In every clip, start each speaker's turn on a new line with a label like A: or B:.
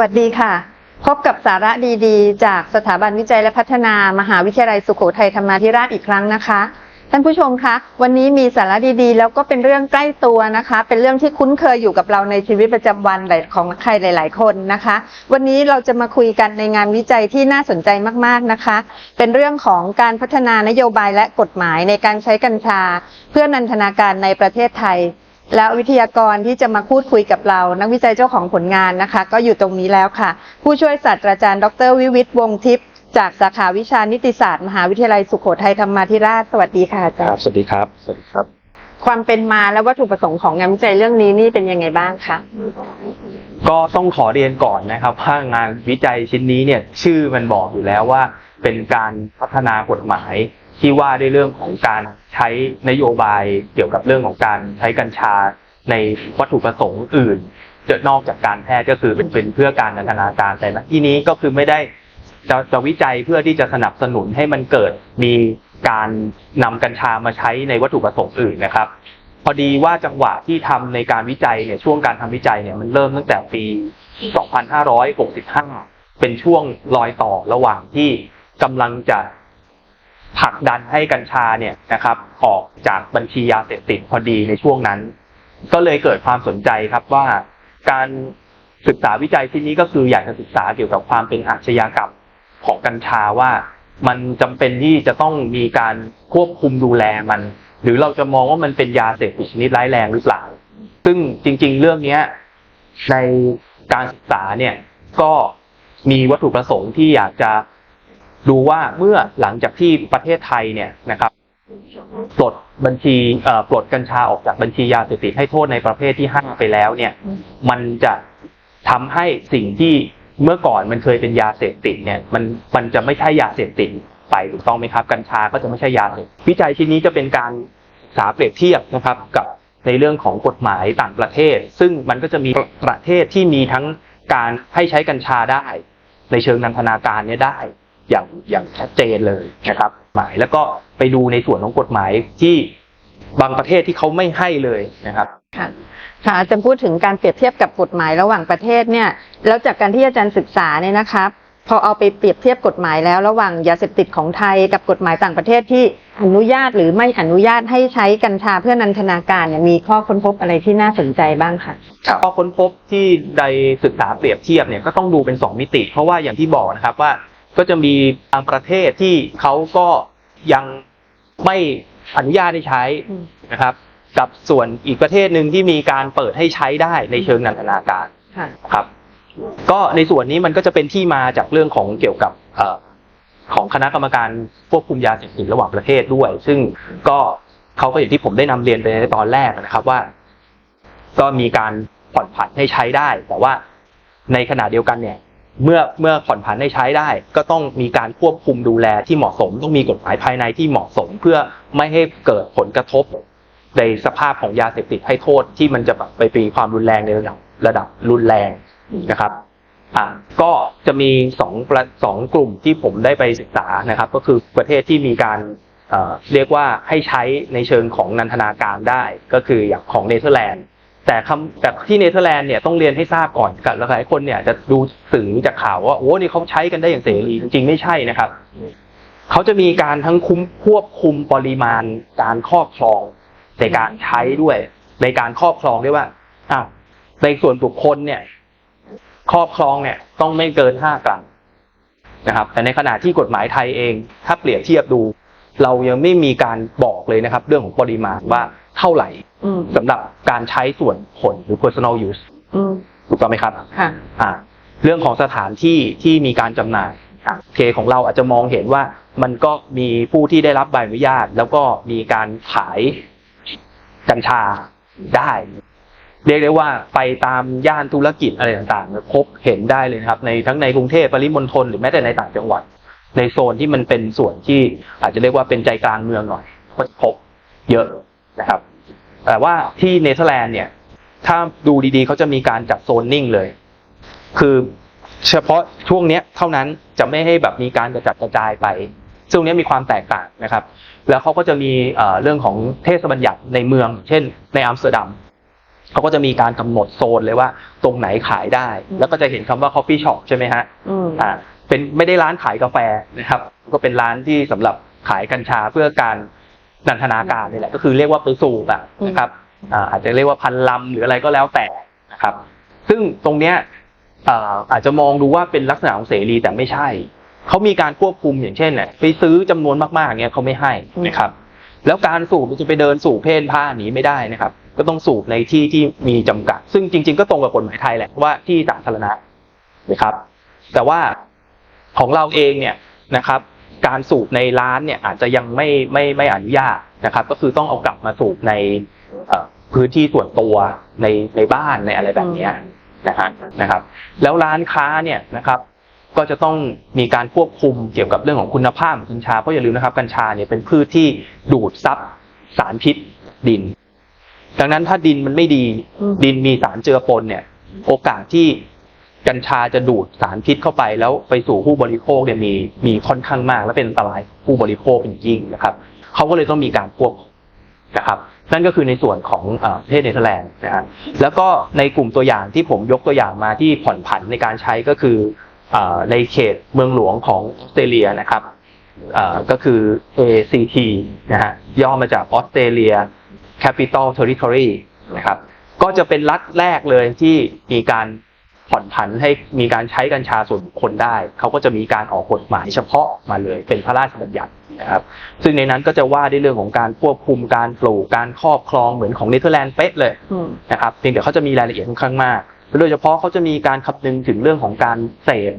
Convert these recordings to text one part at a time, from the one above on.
A: วัสดีค่ะ พบกับสาระดีๆ จากสถาบันวิจัยและพัฒนามหาวิทยาลัยสุโขทัยธรรมาธิราชอีกครั้งนะคะท่านผู้ชมคะ วันนี้มีสาระดีๆ แล้วก็เป็นเรื่องใกล้ตัวนะคะ เป็นเรื่องที่คุ้นเคยอยู่กับเราในชีวิตประจำวันของใครหลาย ๆ คนนะคะ วันนี้เราจะมาคุยกันในงานวิจัยที่น่าสนใจมากๆนะคะ เป็นเรื่องของการพัฒนานโยบายและกฎหมายในการใช้กัญชา เพื่อนันทนาการในประเทศไทย และวิทยากรที่จะมาพูดคุยกับเรา นักวิจัยเจ้าของผลงานนะคะ ก็อยู่ตรงนี้แล้วค่ะ ผู้ช่วยศาสตราจารย์ ดรวิวิทย์วงศ์ทิพย์จากสาขาวิชานิติศาสตร์ มหาวิทยาลัยสุโขทัยธรรมาธิราชสวัสดีค่ะอา
B: ค
A: จาร
B: รับ
A: ย์
B: สวัสดีครับสวัสดีครับ
A: ความเป็นมาและวัตถุประสงค์ของงานวิจัยเรื่องนี้นี่เป็นยังไงบ้างคะ
B: ก็ต้องขอเรียนก่อนนะครับว่างานวิจัยชิ้นนี้เนี่ยชื่อมันบอกอยู่แล้วว่า เป็นการพัฒนากฎหมาย ที่ว่าด้วยเรื่องของการใช้นโยบายเกี่ยวกับเรื่องของการใช้กัญชาในวัตถุประสงค์อื่นจะนอกจากการแพทย์ก็คือเป็นเพื่อการนันทนาการแต่ที่นี้ก็คือไม่ได้จะจะวิจัยเพื่อที่จะสนับสนุนให้มันเกิดมีการนำกัญชามาใช้ในวัตถุประสงค์อื่นนะครับ พอดีว่าจังหวะที่ทำในการวิจัยเนี่ยช่วงการทำวิจัยเนี่ยมันเริ่มตั้งแต่ปี 2565 เป็นช่วงรอยต่อระหว่างที่กำลังจะ ผลักดันให้กัญชาเนี่ยนะครับ ออกจากบัญชียาเสพติดพอดีในช่วงนั้น ก็เลยเกิดความสนใจครับว่าการศึกษาวิจัยที่นี้ก็คืออยากจะศึกษาเกี่ยวกับความเป็นอาชญากรรมของกัญชาว่ามันจำเป็นที่จะต้องมีการควบคุมดูแลมัน หรือเราจะมองว่ามันเป็นยาเสพติดชนิดร้ายแรงหรือเปล่า ซึ่งจริง ๆ เรื่องเนี้ยในการศึกษาเนี่ยก็มีวัตถุประสงค์ที่อยากจะ ดูว่าเมื่อหลังจากที่ประเทศไทยเนี่ยนะครับปลดบัญชีเอ่อปลดกัญชาออกจากบัญชียาเสพติดให้โทษในประเภทที่ห้าไปแล้วเนี่ย มันจะทำให้สิ่งที่เมื่อก่อนมันเคยเป็นยาเสพติดเนี่ยมันมันจะไม่ใช่ยาเสพติดไปถูกต้องไหมครับ กัญชาก็จะไม่ใช่ยาเสพวิจัยชิ้นนี้จะเป็นการศึกษาเปรียบเทียบนะครับกับในเรื่องของกฎหมายต่างประเทศ ซึ่งมันก็จะมีประเทศที่มีทั้งการให้ใช้กัญชาได้ ในเชิงนันทนาการเนี่ยได้ อย่างอย่างชัดเจนเลยนะครับหมายแล้วก็ไปดูในส่วนของกฎหมายที่บางประเทศที่เขาไม่ให้เลยนะครับ
A: ค่ะค่ะอาจารย์พูดถึงการเปรียบเทียบกับกฎหมายระหว่างประเทศเนี่ยแล้วจากการที่อาจารย์ศึกษาเนี่ยนะครับพอเอาไปเปรียบเทียบกฎหมายแล้วระหว่างยาเสพติดของไทยกับกฎหมายต่างประเทศที่อนุญาตหรือไม่อนุญาตให้ใช้กัญชาเพื่อนันทนาการเนี่ยมีข้อค้นพบอะไรที่น่าสนใจบ้างคะ
B: ข้อค้นพบที่ใดศึกษาเปรียบเทียบเนี่ยก็ต้องดูเป็นสองมิติ เพราะว่าอย่างที่บอกนะครับว่า ก็จะมีบางประเทศที่เขาก็ยังไม่อนุญาตให้ใช้นะครับ กับส่วนอีกประเทศหนึ่งที่มีการเปิดให้ใช้ได้ในเชิงนันทนาการ
A: ค่ะ
B: ครับ ก็ในส่วนนี้มันก็จะเป็นที่มาจากเรื่องของเกี่ยวกับเอ่อของคณะกรรมการควบคุมยาเสพติดระหว่างประเทศด้วย ซึ่งก็เขาก็อย่างที่ผมได้นำเรียนไปในตอนแรกนะครับว่า ก็มีการผ่อนผันให้ใช้ได้ แต่ว่าในขณะเดียวกันเนี่ย เมื่อเมื่อผ่อนผันให้ใช้ได้ ก็ต้องมีการควบคุมดูแลที่เหมาะสม ต้องมีกฎหมายภายในที่เหมาะสม เพื่อไม่ให้เกิดผลกระทบ ในสภาพของยาเสพติดให้โทษที่มันจะแบบไปปีความรุนแรงในระดับระดับรุนแรงนะครับอ่าก็จะมีสองประสองกลุ่มที่ผมได้ไปศึกษานะครับ ก็คือประเทศที่มีการเอ่อเรียกว่าให้ใช้ในเชิงของนันทนาการได้ ก็คืออย่างของเนเธอร์แลนด์ แต่คำแต่ที่เนเธอร์แลนด์เนี่ยต้องเรียนให้ทราบก่อนกับหลายคนเนี่ยจะดูสื่อจากข่าวว่าโอ้นี่เขาใช้กันได้อย่างเสรีจริงๆไม่ใช่นะครับเขาจะมีการทั้งคุ้มควบคุมปริมาณการครอบครองในการใช้ด้วย ในการครอบครองด้วยว่าอะในส่วนบุคคลเนี่ย ครอบครองเนี่ย ต้องไม่เกินห้ากรัมนะครับ แต่ในขณะที่กฎหมายไทยเอง ถ้าเปรียบเทียบดู เรายังไม่มีการบอกเลยนะครับ เรื่องของปริมาณว่า เท่าไหร่
A: อืม
B: สำหรับการใช้ส่วนผลหรือ personal use
A: อืม
B: ถูกต้องไหมครับ
A: ค่ะ
B: อ่า เรื่องของสถานที่ที่มีการจำหน่ายอะโอเคของเราอาจจะมองเห็นว่ามันก็มีผู้ที่ได้รับใบอนุญาต แล้วก็มีการขายกัญชาได้ เรียกได้ว่าไปตามย่านธุรกิจอะไรต่างๆพบเห็นได้เลยนะครับ ในทั้งในกรุงเทพปริมณฑลหรือแม้แต่ในต่างจังหวัด ในโซนที่มันเป็นส่วนที่อาจจะเรียกว่าเป็นใจกลางเมืองหน่อยก็พบเยอะ นะครับ แต่ว่าที่เนเธอร์แลนด์เนี่ย ถ้าดูดีๆเขาจะมีการจัดโซนนิ่งเลย คือเฉพาะช่วงเนี้ยเท่านั้นจะไม่ให้แบบมีการกระจัดกระจายไป ซึ่งตรงเนี้ยมีความแตกต่างนะครับ แล้วเขาก็จะมีเอ่อเรื่องของเทศบัญญัติในเมือง เช่น ในอัมสเตอร์ดัมเขาก็จะมีการกำหนดโซนเลยว่า ตรงไหนขายได้
A: อืม
B: แล้วก็จะเห็นคำว่า coffee shop ใช่ไหมฮะ
A: อืม
B: อ่าเป็นไม่ได้ร้านขายกาแฟนะครับ ก็เป็นร้านที่สำหรับขายกัญชาเพื่อการ นันทนาการนี่แหละก็คือเรียกว่าไปสูบอะนะครับอ่าอาจจะเรียกว่าพันลำหรืออะไรก็แล้วแต่นะครับ ซึ่งตรงเนี้ยอ่าอาจจะมองดูว่าเป็นลักษณะของเสรีแต่ไม่ใช่เขามีการควบคุมอย่างเช่นเนี่ยไปซื้อจำนวนมากๆเงี้ยเขาไม่ให้นะครับ แล้วการสูบมันจะไปเดินสูบเพ่นผ้าหนีไม่ได้นะครับ ก็ต้องสูบในที่ที่มีจำกัด ซึ่งจริง ๆ ก็ตรงกับกฎหมายไทยแหละว่าที่สาธารณะนะครับ แต่ว่าของเราเองเนี่ยนะครับ การสูบในร้านเนี่ยอาจจะยังไม่ไม่ไม่อนุญาตนะครับ ก็คือต้องเอากลับมาสูบในพื้นที่ส่วนตัวในในบ้านในอะไรแบบนี้นะฮะนะครับ แล้วร้านค้าเนี่ยนะครับ ก็จะต้องมีการควบคุมเกี่ยวกับเรื่องของคุณภาพกัญชาเพราะอย่าลืมนะครับกัญชาเนี่ยเป็นพืชที่ดูดซับสารพิษดิน ดังนั้นถ้าดินมันไม่ดีดินมีสารเจือปนเนี่ย โอกาสที่ กัญชาจะดูดสารพิษเข้าไป แล้วไปสู่ผู้บริโภคเนี่ยมีมีค่อนข้างมาก และเป็นอันตรายผู้บริโภคเป็นยิ่งนะครับเขาก็เลยต้องมีการควบนะครับ นั่นก็คือในส่วนของอประเทศเนเธอร์แลนด์นะฮะแล้วก็ในกลุ่มตัวอย่างที่ผมยกตัวอย่างมาที่ผ่อนผันในการใช้ก็คืออในเขตเมืองหลวงของออสเตรเลียนะครับก็คือ ACT นะฮะย่อมาจากออสเตรเลีย Capital Territory นะครับ ก็จะเป็นรัฐแรกเลยที่มีการ ผ่อนผันให้มีการใช้กัญชาส่วนบุคคลได้ เขาก็จะมีการออกกฎหมายเฉพาะมาเลยเป็นพระราชบัญญัตินะครับซึ่งในนั้นก็จะว่าด้วยเรื่องของการควบคุมการปลูกการครอบครองเหมือนของเนเธอร์แลนด์เป๊ะเลยนะครับเพียงแต่เขาจะมีรายละเอียดค่อนข้างมากโดยเฉพาะเขาจะมีการคำนึงถึงเรื่องของการเสพ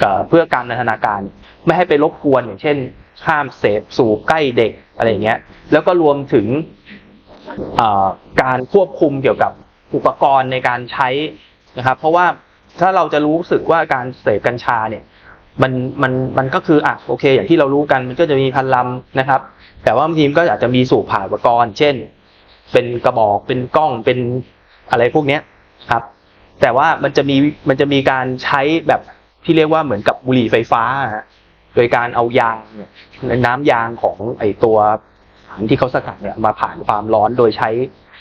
B: เอ่อเพื่อการนันทนาการ ไม่ให้ไปรบกวนอย่างเช่นห้ามเสพสู่ใกล้เด็กอะไรอย่างเงี้ย แล้วก็รวมถึงการควบคุมเกี่ยวกับอุปกรณ์ในการใช้ นะครับ เพราะว่าถ้าเราจะรู้สึกว่าการเสพกัญชาเนี่ย มันมันมันก็คืออะโอเค อย่างที่เรารู้กันมันก็จะมีพันลำนะครับ แต่ว่าบางทีมก็อาจจะมีสูบผ่านอุปกรณ์ เช่น เป็นกระบอกเป็นกล้องเป็นอะไรพวกเนี้ยครับ แต่ว่ามันจะมีมันจะมีการใช้แบบที่เรียกว่าเหมือนกับบุหรี่ไฟฟ้า โดยการเอายางเนี่ยน้ำยางของไอตัวารที่เขาสกัดเนี่ยมาผ่านความร้อนโดยใช้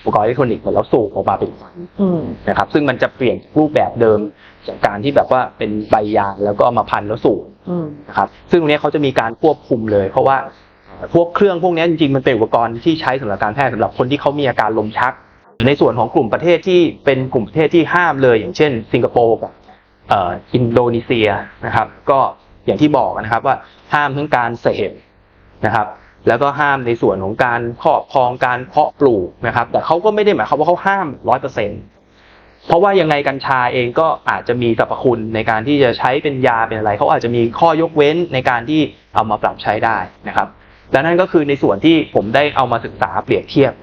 B: อุปกรณ์อิเล็กทรอนิกส์แล้วสูบออกมาเป็นควัน
A: อืม
B: นะครับ ซึ่งมันจะเปลี่ยนรูปแบบเดิมจากการที่แบบว่าเป็นใบยางแล้วก็เอามาพันแล้วสูบ
A: อืม
B: นะครับ ซึ่งตรงเนี้ยเขาจะมีการควบคุมเลย เพราะว่าพวกเครื่องพวกเนี้ยจริงๆมันเป็นอุปกรณ์ที่ใช้สำหรับการแพทย์สำหรับคนที่เขามีอาการลมชัก ในส่วนของกลุ่มประเทศที่เป็นกลุ่มประเทศที่ห้ามเลย อย่างเช่น สิงคโปร์กับเอ่ออินโดนีเซียนะครับ ก็อย่างที่บอกนะครับว่าห้ามทั้งการเสพนะครับ แล้วก็ห้ามในส่วนของการครอบครองการเพาะปลูกนะครับ แต่เขาก็ไม่ได้หมายความว่าเขาห้ามร้อยเปอร์เซ็นต์เพราะว่ายังไงกัญชาเองก็อาจจะมีสรรพคุณในการที่จะใช้เป็นยาเป็นอะไรเขาอาจจะมีข้อยกเว้นในการที่เอามาปรับใช้ได้นะครับและนั่นก็คือในส่วนที่ผมได้เอามาศึกษาเปรียบเทียบ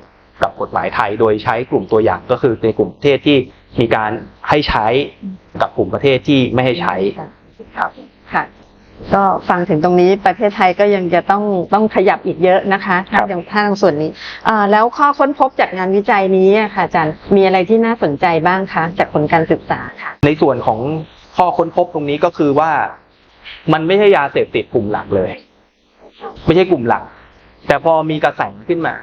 B: กับกฎหมายไทย โดยใช้กลุ่มตัวอย่างก็คือในกลุ่มประเทศที่มีการให้ใช้กับกลุ่มประเทศที่ไม่ให้ใช้ครับ
A: ค่ะ ก็ฟังถึงตรงนี้ประเทศไทยก็ยังจะต้องต้องขยับอีกเยอะนะคะ
B: ครั
A: ถ้า
B: บ
A: อย่างถ้าทางส่วนนี้อ่าแล้วข้อค้นพบจากงานวิจัยนี้อะค่ะอาจารย์มีอะไรที่น่าสนใจบ้างคะจากผลการศึกษาค่ะ
B: ในส่วนของข้อค้นพบตรงนี้ก็คือว่า มันไม่ใช่ยาเสพติดกลุ่มหลักเลย ไม่ใช่กลุ่มหลัก แต่พอมีกระแสขึ้นมา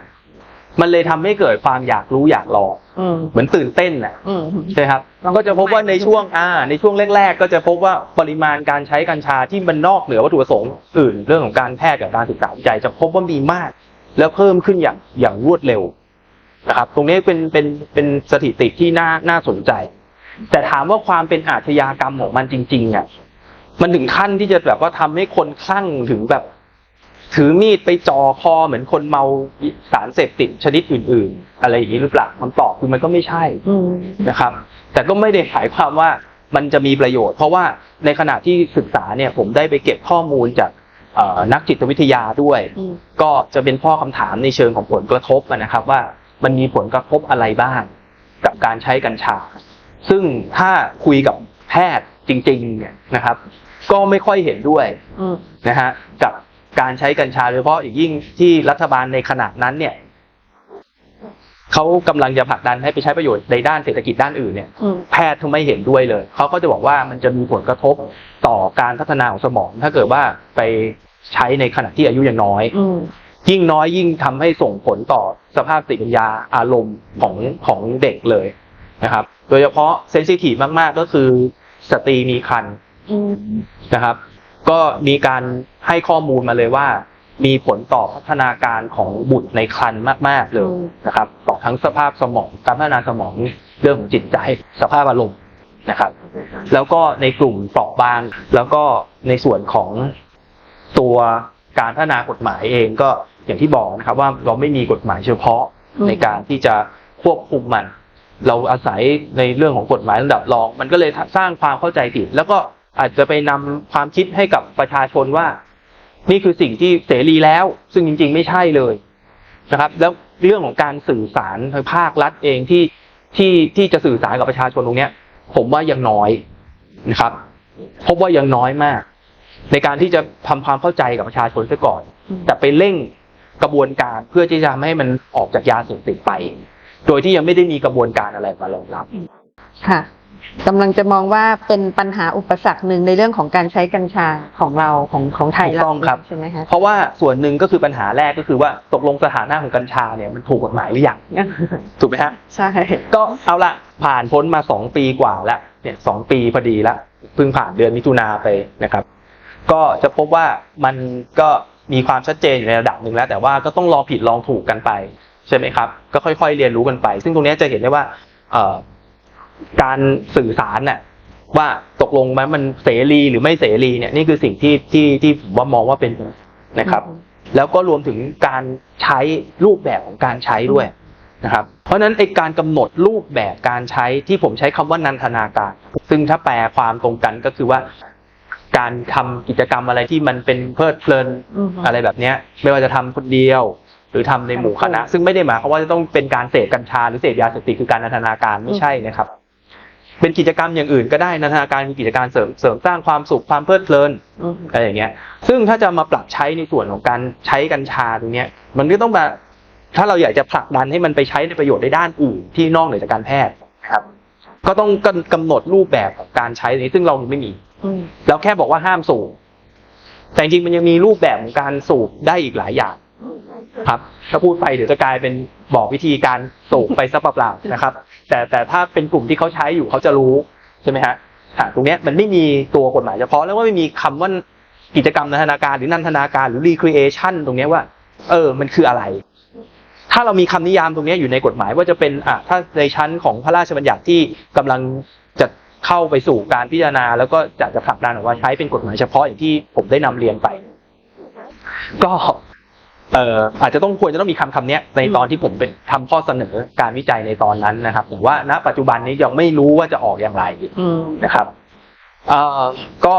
B: มันเลยทำให้เกิดความอยากรู้อยากลอง
A: อืม
B: เหมือนตื่นเต้นน่ะ
A: อืม
B: ใช่ครับ
A: ลอง
B: ก็จะพบว่าใน
A: ใหม่
B: ช่วงอ่า ในช่วงแรก ๆ ก็จะพบว่าปริมาณการใช้กัญชาที่มันนอกเหนือวัตถุประสงค์อื่นเรื่องของการแพทย์กับการศึกษาวิจัยจะพบว่ามีมาก แล้วเพิ่มขึ้นอย่างอย่างรวดเร็วนะครับ ตรงนี้เป็นเป็นเป็นสถิติที่น่าน่าสนใจ แต่ถามว่าความเป็นอาชญากรรมของมันจริงๆอะมันถึงขั้นที่จะแบบว่าทำให้คนคลั่งถึงแบบ ถือมีดไปจ่อคอเหมือนคนเมาสารเสพติดชนิดอื่น ๆ อะไรอย่างนี้หรือเปล่าคำตอบคือมันก็ไม่ใช่
A: อืม
B: นะครับ แต่ก็ไม่ได้หมายความว่ามันจะมีประโยชน์ เพราะว่าในขณะที่ศึกษาเนี่ยผมได้ไปเก็บข้อมูลจากเอ่อนักจิตวิทยาด้วย
A: อืม
B: ก็จะเป็นข้อคำถามในเชิงของผลกระทบอะนะครับ ว่ามันมีผลกระทบอะไรบ้าง กับการใช้กัญชา ซึ่งถ้าคุยกับแพทย์จริงๆเนี่ยนะครับ ก็ไม่ค่อยเห็นด้วย
A: อืม
B: นะฮะกับ การใช้กัญชาโดยเฉพาะอย่างยิ่งที่รัฐบาลในขณะนั้นเนี่ยเขากำลังจะผลักดันให้ไปใช้ประโยชน์ในด้านเศรษฐกิจด้านอื่นเนี่ย
A: อืม
B: แพทย์เขาไม่เห็นด้วยเลย เขาก็จะบอกว่ามันจะมีผลกระทบต่อการพัฒนาของสมอง ถ้าเกิดว่าไปใช้ในขณะที่อายุยังน้อย
A: อืม
B: ยิ่งน้อยยิ่งทำให้ส่งผลต่อสภาพสติปัญญาอารมณ์ของของเด็กเลยนะครับ โดยเฉพาะเซนซิทีฟมาก ๆ ก็คือสตรีมีครรภ์
A: อืม
B: นะครับ ก็มีการ ให้ข้อมูลมาเลยว่า มีผลต่อพัฒนาการของบุตรในครรภ์มาก ๆ เลยนะครับ ต่อทั้งสภาพสมองการพัฒนาสมองเรื่องของจิตใจสภาพอารมณ์นะครับ แล้วก็ในกลุ่มเปราะบาง แล้วก็ในส่วนของตัวการพัฒนากฎหมายเองก็อย่างที่บอกนะครับ ว่าเราไม่มีกฎหมายเฉพาะในการที่จะควบคุมมัน เราอาศัยในเรื่องของกฎหมายระดับรอง มันก็เลยสร้างความเข้าใจผิด แล้วก็อาจจะไปนำความคิดให้กับประชาชนว่า นี่คือสิ่งที่เสรีแล้ว ซึ่งจริง ๆ ไม่ใช่เลยนะครับ แล้วเรื่องของการสื่อสารทางภาครัฐเองที่ที่ที่จะสื่อสารกับประชาชนตรงเนี้ย ผมว่ายังน้อยนะครับ พบว่ายังน้อยมาก ในการที่จะทำความเข้าใจกับประชาชนซะก่อน แต่ไปเร่งกระบวนการเพื่อที่จะทำให้มันออกจากยาเสพติดไป โดยที่ยังไม่ได้มีกระบวนการอะไรมารองรับ
A: ค่ะ กำลังจะมองว่าเป็นปัญหาอุปสรรคหนึ่งในเรื่องของการใช้กัญชาของเราของของไทย
B: ถูกต้องครับ
A: ใช่ไหมคะ
B: เพราะว่าส่วนหนึ่งก็คือปัญหาแรกก็คือว่าตกลงสถานะของกัญชาเนี่ยมันถูกกฎหมายหรือยังถูกไหมฮะ
A: ใช่
B: ก็เอาละผ่านพ้นมาสองปีกว่าแล้วเนี่ยสองปีพอดีแล้วเพิ่งผ่านเดือนมิถุนาไปนะครับ ก็จะพบว่ามันก็มีความชัดเจนอยู่ในระดับหนึ่งแล้ว แต่ว่าก็ต้องลองผิดลองถูกกันไป ใช่ไหมครับ ก็ค่อยๆเรียนรู้กันไป ซึ่งตรงเนี้ยจะเห็นได้ว่าเอ่อ การสื่อสารน่ะว่าตกลงมันมันเสรีหรือไม่เสรีเนี่ยนี่คือสิ่งที่ที่ที่ผมว่ามองว่าเป็นนะครับ แล้วก็รวมถึงการใช้รูปแบบของการใช้ด้วยนะครับ เพราะฉะนั้นไอการกำหนดรูปแบบการใช้ที่ผมใช้คำว่านันทนาการ ซึ่งถ้าแปลความตรงกันก็คือว่า การทำกิจกรรมอะไรที่มันเป็นเพลิดเพลิน
A: อืม
B: อะไรแบบเนี้ย ไม่ว่าจะทำคนเดียว หรือทำในหมู่คณะ ซึ่งไม่ได้หมายความว่าจะต้องเป็นการเสพกัญชาหรือเสพยาเสพติดคือการนันทนาการไม่ใช่นะครับ เป็นกิจกรรมอย่างอื่นก็ได้นันทนาการคือกิจการเสริมเสริมสร้างความสุขความเพลิดเพลิน
A: อืม
B: อะไรอย่างเงี้ย ซึ่งถ้าจะมาปรับใช้ในส่วนของการใช้กัญชาตรงเนี้ย มันก็ต้องมาถ้าเราอยากจะผลักดันให้มันไปใช้ในประโยชน์ในด้านอื่นที่นอกเหนือจากการแพทย์นะครับ ก็ต้องกำหนดรูปแบบของการใช้ตรงนี้ซึ่งเรายังไม่มี
A: อืม
B: เราแค่บอกว่าห้ามสูบแต่จริงๆมันยังมีรูปแบบของการสูบได้อีกหลายอย่าง ครับ ถ้าพูดไปเดี๋ยวจะกลายเป็นบอกวิธีการสูบไปซะเปล่าๆนะครับ แต่แต่ถ้าเป็นกลุ่มที่เขาใช้อยู่เขาจะรู้ใช่ไหมฮะตรงเนี้ยมันไม่มีตัวกฎหมายเฉพาะแล้วว่าไม่มีคำว่ากิจกรรมนันทนาการหรือนันทนาการหรือ recreation ตรงเนี้ยว่า เออ มันคืออะไร ถ้าเรามีคำนิยามตรงเนี้ยอยู่ในกฎหมายว่าจะเป็นอะถ้าในชั้นของพระราชบัญญัติที่กำลังจะเข้าไปสู่การพิจารณา แล้วก็จะจะผลักดันออกมาใช้เป็นกฎหมายเฉพาะอย่างที่ผมได้นำเรียนไป ก็ เอ่ออาจจะต้องควรจะต้องมีคำคำเนี้ยในตอนที่ผมเป็นทำข้อเสนอการวิจัยในตอนนั้นนะครับแต่ว่าณปัจจุบันนี้ยังไม่รู้ว่าจะออกอย่างไร
A: อืม
B: นะครับเอ่อก็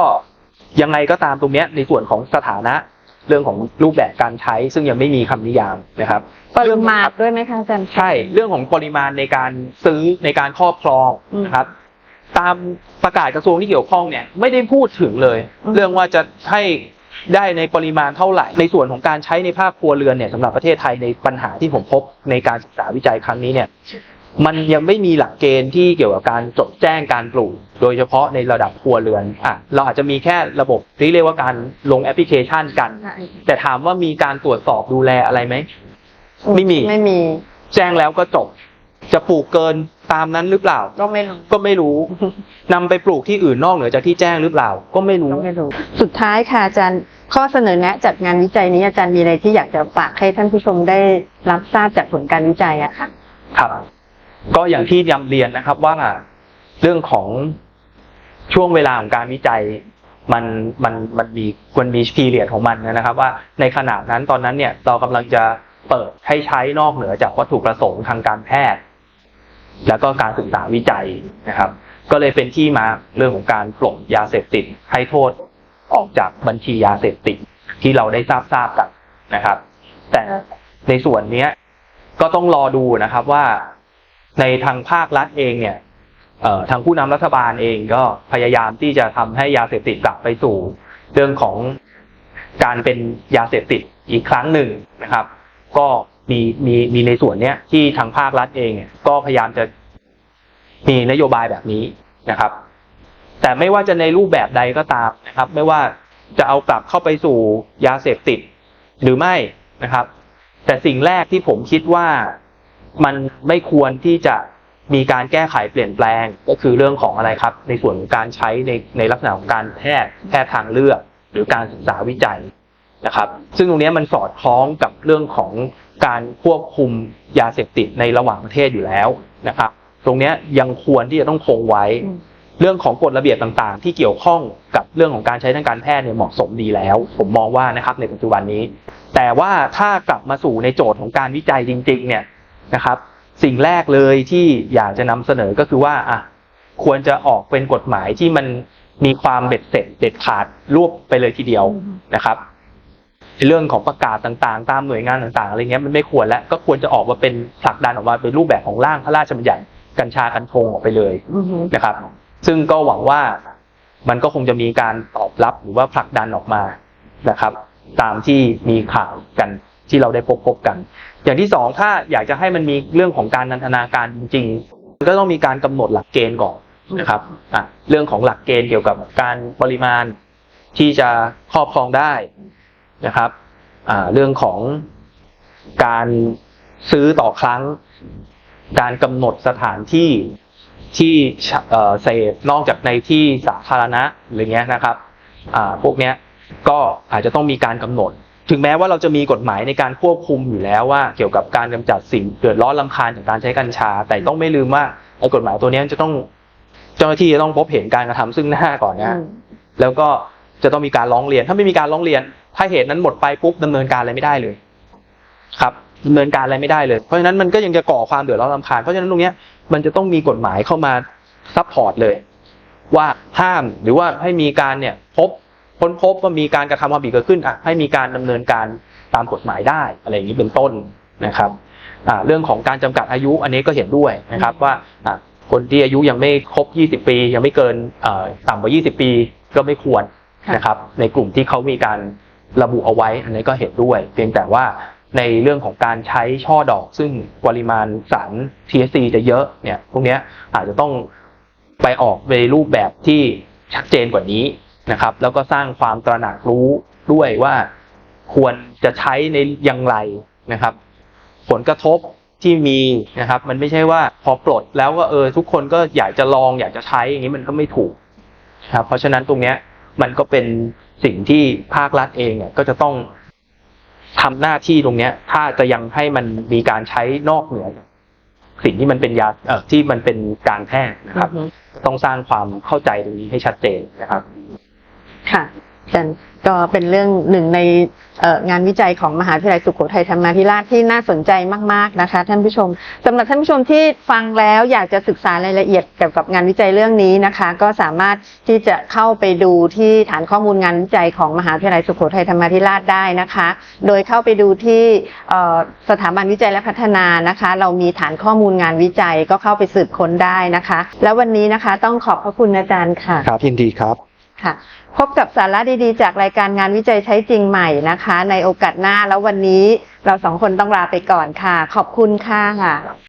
B: ยังไงก็ตามตรงเนี้ยในส่วนของสถานะเรื่องของรูปแบบการใช้ ซึ่งยังไม่มีคำนิยามนะครับ
A: ปริมาตรด้วยไหมคะอาจารย์
B: ใช่ เรื่องของปริมาณในการซื้อในการครอบครอง
A: อืม
B: นะครับ ตามประกาศกระทรวงที่เกี่ยวข้องเนี่ย ไม่ได้พูดถึงเลย
A: อืม
B: เรื่องว่าจะให้ ได้ในปริมาณเท่าไหร่ ในส่วนของการใช้ในภาคครัวเรือนเนี่ยสำหรับประเทศไทยในปัญหาที่ผมพบในการศึกษาวิจัยครั้งนี้เนี่ยมันยังไม่มีหลักเกณฑ์ที่เกี่ยวกับการจดแจ้งการปลูก โดยเฉพาะในระดับครัวเรือนอะเราอาจจะมีแค่ระบบที่เรียกว่าการลงแอปพลิเคชันกัน
A: ใช่
B: แต่ถามว่ามีการตรวจสอบดูแลอะไรไหมไม่มี
A: ไม่มี
B: แจ้งแล้วก็จบ จะปลูกเกินตามนั้นหรือเปล่า
A: ก็ไม่รู้
B: ก็ไม่รู้นำไปปลูกที่อื่นนอกเหนือจากที่แจ้งหรือเปล่า ก็ไม่รู้
A: ก็ไม่รู้สุดท้ายค่ะอาจารย์ ข้อเสนอแนะจัดงานวิจัยนี้อาจารย์มีอะไรที่อยากจะฝากให้ท่านผู้ชมได้รับทราบจากผลการวิจัยอะค่ะ
B: ครับ ก็อย่างที่ย้ำเรียนนะครับว่าเรื่องของช่วงเวลาของการวิจัยมันมันมันมีควรมีพีเรียดของมันนะครับ ว่าในขณะนั้นตอนนั้นเนี่ยเรากำลังจะเปิดให้ใช้นอกเหนือจากวัตถุประสงค์ทางการแพทย์ แล้วก็การศึกษาวิจัยนะครับ ก็เลยเป็นที่มาเรื่องของการปลดยาเสพติดให้โทษ ออกจากบัญชียาเสพติดที่เราได้ทราบทราบกันนะครับ แต่ในส่วนเนี้ยก็ต้องรอดูนะครับว่าในทางภาครัฐเองเนี่ยเอ่อทางผู้นำรัฐบาลเองก็พยายามที่จะทำให้ยาเสพติดกลับไปสู่เรื่องของการเป็นยาเสพติดอีกครั้งหนึ่งนะครับ ก็มีมีมีในส่วนเนี้ยที่ทางภาครัฐเองเนี่ยก็พยายามจะมีนโยบายแบบนี้นะครับ แต่ไม่ว่าจะในรูปแบบใดก็ตามนะครับ ไม่ว่าจะเอากลับเข้าไปสู่ยาเสพติด หรือไม่นะครับ แต่สิ่งแรกที่ผมคิดว่ามันไม่ควรที่จะมีการแก้ไขเปลี่ยนแปลงก็คือเรื่องของอะไรครับ ในส่วนของการใช้ในในลักษณะของการแพทย์แพทย์ทางเลือก หรือการศึกษาวิจัยนะครับ ซึ่งตรงนี้มันสอดคล้องกับเรื่องของการควบคุมยาเสพติดในระหว่างประเทศอยู่แล้วนะครับ ตรงนี้ยังควรที่จะต้องคงไว้ เรื่องของกฎระเบียบต่างๆ ที่เกี่ยวข้องกับเรื่องของการใช้ทางการแพทย์เนี่ยเหมาะสมดีแล้ว ผมมองว่านะครับในปัจจุบันนี้ แต่ว่าถ้ากลับมาสู่ในโจทย์ของการวิจัยจริง ๆ เนี่ยนะครับ สิ่งแรกเลยที่อยากจะนำเสนอก็คือว่าอะควรจะออกเป็นกฎหมายที่มันมีความเบ็ดเสร็จเด็ดขาดรวบไปเลยทีเดียวนะครับเรื่องของประกาศต่างๆ ตามหน่วยงานต่างๆอะไรเงี้ยมันไม่ควรแล้วก็ควรจะออกมาเป็นผลักดันออกมาเป็นรูปแบบของร่างพระราชบัญญัติกัญชากัญชงออกไปเลย
A: อือฮึ
B: นะครับ ซึ่งก็หวังว่ามันก็คงจะมีการตอบรับหรือว่าผลักดันออกมานะครับ ตามที่มีข่าวกันที่เราได้พบพบกัน อย่างที่สองถ้าอยากจะให้มันมีเรื่องของการนันทนาการจริงๆก็ต้องมีการกำหนดหลักเกณฑ์ก่อนนะครับอะเรื่องของหลักเกณฑ์เกี่ยวกับการปริมาณที่จะครอบครองได้นะครับอ่าเรื่องของการซื้อต่อครั้ง การกำหนดสถานที่ ที่เอ่อเสพนอกจากในที่สาธารณะหรือเงี้ยนะครับอ่าพวกเนี้ยก็อาจจะต้องมีการกำหนด ถึงแม้ว่าเราจะมีกฎหมายในการควบคุมอยู่แล้วว่า เกี่ยวกับการกำจัดสิ่งเดือดร้อนลำคาญจากการใช้กัญชา แต่ต้องไม่ลืมว่าไอ้กฎหมายตัวเนี้ยจะต้องเจ้าหน้าที่จะต้องพบเห็นการกระทำซึ่งหน้าก่อนนะ
A: อืม
B: แล้วก็จะต้องมีการร้องเรียน ถ้าไม่มีการร้องเรียน ถ้าเหตุนั้นหมดไปปุ๊บดำเนินการอะไรไม่ได้เลย ครับ ดำเนินการอะไรไม่ได้เลย เพราะฉะนั้นมันก็ยังจะก่อความเดือดร้อนรำคาญเพราะฉะนั้นตรงนี้มันจะต้องมีกฎหมายเข้ามาซัพพอร์ตเลย ว่าห้ามหรือว่าให้มีการเนี่ยพบค้นพบว่ามีการกระทำความผิดเกิดขึ้นอะให้มีการดำเนินการตามกฎหมายได้อะไรอย่างนี้เป็นต้นนะครับอ่าเรื่องของการจำกัดอายุอันนี้ก็เห็นด้วยนะครับว่าอะคนที่อายุยังไม่ครบ 20 ปี ยังไม่เกินอ่ต่ำกว่า 20 ปีก็ไม่ควรนะครับ ในกลุ่มที่เขามีการระบุเอาไว้ อันนี้ก็เห็นด้วย เพียงแต่ว่า ในเรื่องของการใช้ช่อดอก ซึ่งปริมาณสาร THC จะเยอะเนี่ยพวกนี้อาจจะต้องไปออกในรูปแบบที่ชัดเจนกว่านี้นะครับ แล้วก็สร้างความตระหนักรู้ด้วยว่าควรจะใช้ในอย่างไรนะครับ ผลกระทบที่มีนะครับ มันไม่ใช่ว่าพอปลดแล้วก็เออ ทุกคนก็อยากจะลองอยากจะใช้อย่างนี้มันก็ไม่ถูกนะครับเพราะฉะนั้นตรงเนี้ยมันก็เป็นสิ่งที่ภาครัฐเองเนี่ยก็จะต้อง ทำหน้าที่ตรงเนี้ย ถ้าจะยังให้มันมีการใช้นอกเหนือจากสิ่งที่มันเป็นยาเอ่อที่มันเป็นการแพทย์นะครับ
A: อือฮึ
B: ต้องสร้างความเข้าใจตรงนี้ให้ชัดเจนนะครับ
A: ค่ะ อาจารย์ก็เป็นเรื่องหนึ่งในงานวิจัยของมหาวิทยาลัยสุโขทัยธรรมาธิราชที่น่าสนใจมาก ๆ นะคะ ท่านผู้ชมสำหรับท่านผู้ชมที่ฟังแล้วอยากจะศึกษารายละเอียดเกี่ยวกับงานวิจัยเรื่องนี้นะคะ ก็สามารถที่จะเข้าไปดูที่ฐานข้อมูลงานวิจัยของมหาวิทยาลัยสุโขทัยธรรมาธิราชได้นะคะ โดยเข้าไปดูที่สถาบันวิจัยและพัฒนานะคะ เรามีฐานข้อมูลงานวิจัยก็เข้าไปสืบค้นได้นะคะ แล้ววันนี้นะคะต้องขอบพระคุณอาจารย์ค่ะ
B: ครับยินดีครับ
A: ค่ะ พบกับสาระดีๆ จากรายการงานวิจัยใช้จริงใหม่นะคะ ในโอกาสหน้าแล้ววันนี้เราสองคนต้องลาไปก่อนค่ะ ขอบคุณค่ะ